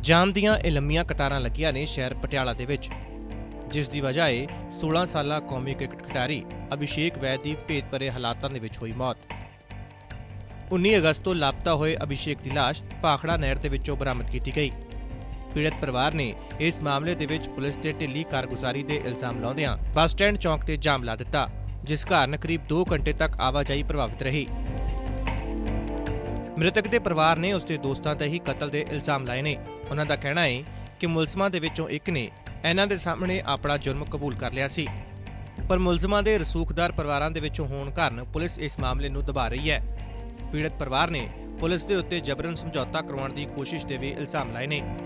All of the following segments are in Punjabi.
ਜਾਮ ਦੀਆਂ ਇਹ ਲੰਮੀਆਂ ਕਤਾਰਾਂ ਲੱਗੀਆਂ ਨੇ ਸ਼ਹਿਰ ਪਟਿਆਲਾ ਦੇ ਵਿੱਚ, ਜਿਸ ਦੀ ਵਜ੍ਹਾ ਏ 16 ਸਾਲਾ ਕੌਮੀ ਕ੍ਰਿਕਟ ਖਿਡਾਰੀ ਅਭਿਸ਼ੇਕ ਵੈਦ ਦੀ ਭੇਤਭਰੇ ਹਾਲਾਤਾਂ ਦੇ ਵਿੱਚ ਹੋਈ ਮੌਤ। 19 ਅਗਸਤ ਤੋਂ ਲਾਪਤਾ ਹੋਏ ਅਭਿਸ਼ੇਕ ਦੀ ਲਾਸ਼ ਭਾਖੜਾ ਨਹਿਰ ਦੇ ਵਿੱਚੋਂ ਬਰਾਮਦ ਕੀਤੀ ਗਈ। ਪੀੜਤ ਪਰਿਵਾਰ ਨੇ ਇਸ ਮਾਮਲੇ ਦੇ ਵਿੱਚ ਪੁਲਿਸ ਤੇ ਢਿੱਲੀ ਕਾਰਗੁਜ਼ਾਰੀ ਦੇ ਇਲਜ਼ਾਮ ਲਾਉਂਦਿਆਂ ਬੱਸ ਸਟੈਂਡ ਚੌਂਕ ਤੇ ਜਾਮ ਲਾ ਦਿੱਤਾ, ਜਿਸ ਕਾਰਨ ਕਰੀਬ 2 ਘੰਟੇ ਤੱਕ ਆਵਾਜਾਈ ਪ੍ਰਭਾਵਿਤ ਰਹੀ। ਮ੍ਰਿਤਕ ਦੇ ਪਰਿਵਾਰ ਨੇ ਉਸ ਦੇ ਦੋਸਤਾਂ ਤੇ ਹੀ ਕਤਲ ਦੇ ਇਲਜ਼ਾਮ ਲਾਏ ਨੇ। ਉਹਨਾਂ ਦਾ ਕਹਿਣਾ ਹੈ ਕਿ ਮੁਲਜ਼ਮਾਂ ਦੇ ਵਿੱਚੋਂ ਇੱਕ ਨੇ ਇਹਨਾਂ ਦੇ ਸਾਹਮਣੇ ਆਪਣਾ ਜੁਰਮ ਕਬੂਲ ਕਰ ਲਿਆ ਸੀ। ਪਰ ਮੁਲਜ਼ਮਾਂ ਦੇ ਰਸੂਖਦਾਰ ਪਰਿਵਾਰਾਂ ਦੇ ਵਿੱਚੋਂ ਹੋਣ ਕਾਰਨ ਪੁਲਿਸ ਇਸ ਮਾਮਲੇ ਨੂੰ ਦਬਾ ਰਹੀ ਹੈ। ਪੀੜਤ ਪਰਿਵਾਰ ਨੇ ਪੁਲਿਸ ਦੇ ਉੱਤੇ ਜਬਰਨ ਸਮਝੌਤਾ ਕਰਵਾਉਣ ਦੀ ਕੋਸ਼ਿਸ਼ ਦੇ ਵੀ ਇਲਜ਼ਾਮ ਲਾਏ ਨੇ।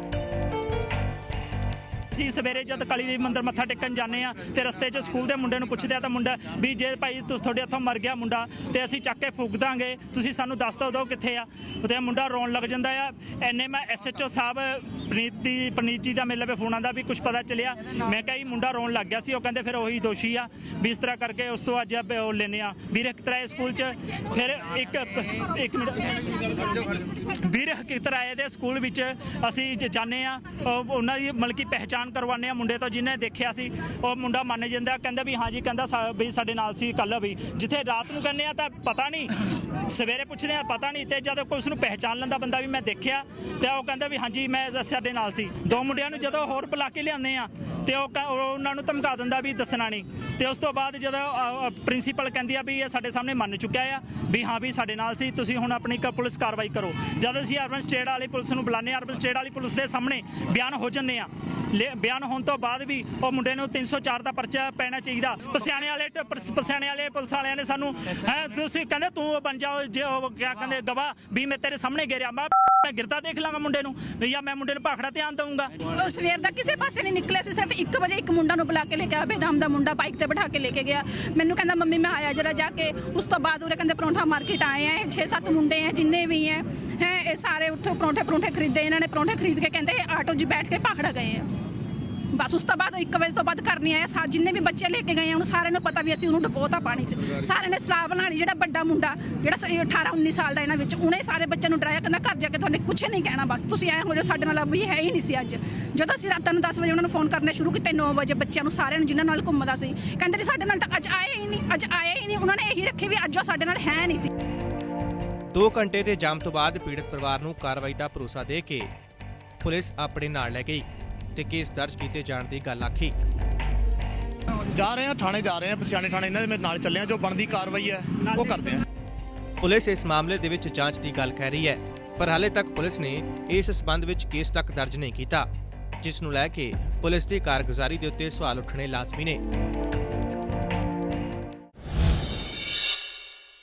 ਅਸੀਂ ਸਵੇਰੇ ਜਦ ਕਾਲੀ ਦੇਵੀ ਮੰਦਿਰ ਮੱਥਾ ਟੇਕਣ ਜਾਂਦੇ ਆ ਤੇ ਰਸਤੇ 'ਚ ਸਕੂਲ ਦੇ ਮੁੰਡੇ ਨੂੰ ਪੁੱਛਦੇ ਆ ਤਾਂ ਮੁੰਡਾ, ਵੀ ਜੇ ਭਾਈ ਤੁਸੀਂ, ਤੁਹਾਡੇ ਹੱਥੋਂ ਮਰ ਗਿਆ ਮੁੰਡਾ, ਤੇ ਅਸੀਂ ਚੱਕ ਕੇ ਫੂਕ ਦਾਂਗੇ, ਤੁਸੀਂ ਸਾਨੂੰ ਦੱਸ ਦਿਓ ਉਦੋਂ ਕਿੱਥੇ ਆ? ਤੇ ਮੁੰਡਾ ਰੋਣ ਲੱਗ ਜਾਂਦਾ ਆ। ਐਨੇ ਮੈਂ ਐਸਐਚਓ ਸਾਹਿਬ ਪਨੀਤ ਦੀ ਪਨੀਤ ਜੀ ਦਾ ਮੇਰੇ ਲਵੇ ਫੋਨ ਆਂਦਾ ਵੀ ਕੁਝ ਪਤਾ ਚੱਲਿਆ। ਮੈਂ ਕਿਹਾ ਜੀ ਮੁੰਡਾ ਰੋਣ ਲੱਗ ਗਿਆ ਸੀ, ਉਹ ਕਹਿੰਦੇ ਫਿਰ ਉਹੀ ਦੋਸ਼ੀ ਆ। ਵੀ ਇਸ ਤਰ੍ਹਾਂ ਕਰਕੇ ਉਸ ਤੋਂ ਅੱਜ ਉਹ ਲੈਨੇ ਆ। ਵੀਰ ਕਿਤਰਾਏ ਸਕੂਲ 'ਚ, ਫਿਰ ਇੱਕ ਇੱਕ ਮਿੰਟ। ਵੀਰ ਕਿਤਰਾਏ ਦੇ ਸਕੂਲ ਵਿੱਚ ਅਸੀਂ ਜ- ਜਾਂਦੇ ਆ। ਉਹ- ਉਹਨਾਂ ਦੀ ਮਤਲਬ ਕਿ ਪਹਿਚਾਣ ਕਰਵਾਉਂਦੇ ਆ ਮੁੰਡੇ ਤੋਂ, ਜਿਹਨੇ ਦੇਖਿਆ ਸੀ। ਉਹ ਮੁੰਡਾ ਮੰਨ ਜਾਂਦਾ, ਕਹਿੰਦਾ ਵੀ ਹਾਂਜੀ ਕਹਿੰਦਾ ਸਾ- ਵੀ ਸਾਡੇ ਨਾਲ ਸੀ ਕੱਲ ਵੀ। ਜਿੱਥੇ ਰਾਤ ਨੂੰ ਕਹਿੰਦੇ ਆ ਤਾਂ ਪਤਾ ਨਹੀਂ। ਸਵੇਰੇ ਪੁੱਛਦੇ ਆ, ਪਤਾ ਨਹੀਂ। ਤੇ ਜਦ ਕੋਈ ਉਸ ਨੂੰ ਪਹਿਚਾਣ ਲੈਂਦਾ ਬੰਦਾ ਵੀ ਮੈਂ ਦੇਖਿਆ, ਤੇ ਉਹ ਕਹਿੰਦਾ ਵੀ ਹਾਂਜੀ ਮੈਂ ਸਾਡੇ ਨਾਲ ਸੀ। ਦੋ ਮੁੰਡਿਆਂ ਨੂੰ ਜਦੋਂ ਹੋਰ ਬੁਲਾ ਕੇ ਲਿਆਉਂਦੇ ਆ, ਤੇ ਉਹ ਕ- ਉਹ ਉਹਨਾਂ ਨੂੰ ਧਮਕਾ ਦਿੰਦਾ ਵੀ ਦੱਸਣਾ ਨਹੀਂ। ਤੇ ਉਸ ਤੋਂ ਬਾਅਦ ਜਦੋਂ ਪ੍ਰਿੰਸੀਪਲ ਕਹਿੰਦੀ ਆ ਵੀ ਇਹ ਸਾਡੇ ਸਾਹਮਣੇ ਮੰਨ ਚੁੱਕਿਆ ਆ ਵੀ ਹਾਂ ਵੀ ਸਾਡੇ ਨਾਲ ਸੀ, ਤੁਸੀਂ ਹੁਣ ਆਪਣੀ ਕ- ਪੁਲਿਸ ਕਾਰਵਾਈ ਕਰੋ। ਜਦ ਅਸੀਂ ਅਰਬਨ ਸਟੇਟ ਵਾਲੀ ਪੁਲਿਸ ਨੂੰ ਬੁਲਾਉਂਦੇ ਹਾਂ ਅਰਬਨ ਸਟੇਟ ਵਾਲੀ ਪੁਲਿਸ ਦੇ ਸਾਹਮਣੇ ਬਿਆਨ ਹੋ ਜੰਨੇ ਆ। ਲੈ- ਬਿਆਨ ਹੋਣ ਤੋਂ ਬਾਅਦ ਵੀ ਉਹ ਮੁੰਡੇ ਨੂੰ 304 ਦਾ ਪਰਚਾ ਪੈਣਾ ਚਾਹੀਦਾ। ਪਸਿਆਣੇ ਵਾਲੇ ਪਸਿਆਣੇ ਵਾਲੇ ਪੁਲਿਸ ਵਾਲਿਆਂ ਨੇ ਸਾਨੂੰ, ਹੈ, ਤੁਸੀਂ ਕਹਿੰਦੇ ਤੂੰ ਬਣ ਜਾਓ, ਜੇ ਉਹ ਕਿਆ ਕਹਿੰਦੇ ਦਵਾ ਵੀ ਮੈਂ ਤੇਰੇ ਸਾਹਮਣੇ ਗਿਰਿਆ ਮੈਂ ਮੈਂ ਗਿਰਦਾ ਦੇਖ ਲਾਂਗਾ ਮੁੰਡੇ ਨੂੰ ਵੀ ਜਾਂ ਮੈਂ ਮੁੰਡੇ ਨੂੰ ਭਾਖੜਾ ਧਿਆਨ ਦਊਂਗਾ। ਉਹ ਸਵੇਰ ਦਾ ਕਿਸੇ ਪਾਸੇ ਨਹੀਂ ਨਿਕਲਿਆ ਸੀ, ਸਿਰਫ 1 ਵਜੇ ਇੱਕ ਮੁੰਡਾ ਨੂੰ ਬੁਲਾ ਕੇ ਲੈ ਕੇ ਆਇਆ ਬੇਨਾਮ ਦਾ ਮੁੰਡਾ ਬਾਈਕ ਤੇ ਬਿਠਾ ਕੇ ਲੈ ਕੇ ਗਿਆ। ਮੈਨੂੰ ਕਹਿੰਦਾ, ਮੰਮੀ, ਮੈਂ ਆਇਆ ਜਰਾ ਜਾ ਕੇ। ਉਸ ਤੋਂ ਬਾਅਦ ਉਰੇ ਕਹਿੰਦੇ, ਪਰੌਂਠਾ ਮਾਰਕੀਟ ਆਏ ਆ 6-7 ਮੁੰਡੇ ਆ, ਜਿੰਨੇ ਵੀ ਹੈ ਹੈ, ਇਹ ਸਾਰੇ ਉੱਥੋਂ ਪਰੌਂਠੇ ਪਰੌਂਠੇ ਖਰੀਦੇ, ਇਹਨਾਂ ਨੇ ਪਰੌਂਠੇ ਖਰੀਦ ਕੇ ਕਹਿੰਦੇ ਆਟੋ 'ਚ ਬੈਠ ਕੇ ਭਾਖੜਾ ਗਏ ਆ। ਬਸ ਉਸ ਤੋਂ ਬਾਅਦ 1 ਵਜੇ ਤੋਂ ਬਾਅਦ ਘਰ ਨਹੀਂ ਆਇਆ। ਸਾ ਜਿੰਨੇ ਵੀ ਬੱਚੇ ਲੈ ਕੇ ਗਏ ਆ, ਉਹਨੂੰ ਸਾਰਿਆਂ ਨੂੰ ਪਤਾ ਵੀ ਅਸੀਂ ਉਹਨੂੰ ਡਪੋਤਾ ਪਾਣੀ 'ਚ। ਸਾਰਿਆਂ ਨੇ ਸਲਾਹ ਬਣਾ ਜਿਹੜਾ ਵੱਡਾ ਮੁੰਡਾ, ਜਿਹੜਾ 18 19 ਸਾਲ ਦਾ ਇਹਨਾਂ ਵਿੱਚ, ਉਹਨੇ ਸਾਰੇ ਬੱਚਿਆਂ ਨੂੰ ਡਰਾਇਆ, ਕਹਿੰਦਾ ਘਰ ਜਾ ਕੇ ਤੁਹਾਡੇ ਕੁਝ ਨਹੀਂ ਕਹਿਣਾ, ਬਸ ਤੁਸੀਂ ਆਏ ਹੋ ਜੋ ਸਾਡੇ ਨਾਲ ਵੀ ਹੈ ਹੀ ਨਹੀਂ ਸੀ ਅੱਜ। ਜਦੋਂ ਅਸੀਂ ਰਾਤਾਂ ਨੂੰ 10 ਵਜੇ ਉਹਨਾਂ ਨੂੰ ਫੋਨ ਕਰਨੇ ਸ਼ੁਰੂ ਕੀਤੇ 9 ਵਜੇ ਬੱਚਿਆਂ ਨੂੰ ਸਾਰਿਆਂ ਨੂੰ ਜਿਨ੍ਹਾਂ ਨਾਲ ਘੁੰਮਦਾ ਸੀ, ਕਹਿੰਦੇ ਜੀ ਸਾਡੇ ਨਾਲ ਤਾਂ ਅੱਜ ਆਏ ਹੀ ਨਹੀਂ, ਅੱਜ ਆਏ ਹੀ ਨਹੀਂ, ਉਹਨਾਂ ਨੇ ਇਹੀ ਰੱਖੀ ਵੀ ਅੱਜ ਉਹ ਸਾਡੇ ਨਾਲ ਹੈ ਨਹੀਂ ਸੀ। 2 ਘੰਟੇ ਦੇ ਜਾਮ ਤੋਂ ਬਾਅਦ ਪੀੜਤ ਪਰਿਵਾਰ ਨੂੰ ਕਾਰਵਾਈ ਦਾ ਭਰੋਸਾ ਦੇ ਕੇ ਪੁਲਿਸ ਆਪਣੇ ਨਾਲ ਲੈ ਗਈ। ਤੇ ਕੇਸ ਦਰਜ ਕੀਤੇ ਜਾਣ ਦੀ ਗੱਲ ਆਖੀ। ਜਾ ਰਹੇ ਆ ਥਾਣੇ ਜਾ ਰਹੇ ਆ ਪਸਿਆਣੇ ਥਾਣੇ। ਇਹਨਾਂ ਦੇ ਮੇਰੇ ਨਾਲ ਚੱਲੇ ਆ ਜੋ ਬਣਦੀ ਕਾਰਵਾਈ ਹੈ ਉਹ ਕਰਦੇ ਆ ਪੁਲਿਸ ਇਸ ਮਾਮਲੇ ਦੇ ਵਿੱਚ ਜਾਂਚ ਦੀ ਗੱਲ ਕਹਿ ਰਹੀ ਹੈ ਪਰ ਹਾਲੇ ਤੱਕ ਪੁਲਿਸ ਨੇ ਇਸ ਸਬੰਧ ਵਿੱਚ ਕੇਸ ਤੱਕ ਦਰਜ ਨਹੀਂ ਕੀਤਾ ਜਿਸ ਨੂੰ ਲੈ ਕੇ ਪੁਲਿਸ ਦੀ ਕਾਰਗੁਜ਼ਾਰੀ ਦੇ ਉੱਤੇ ਸਵਾਲ ਉੱਠਣੇ ਲਾਜ਼ਮੀ ਨੇ।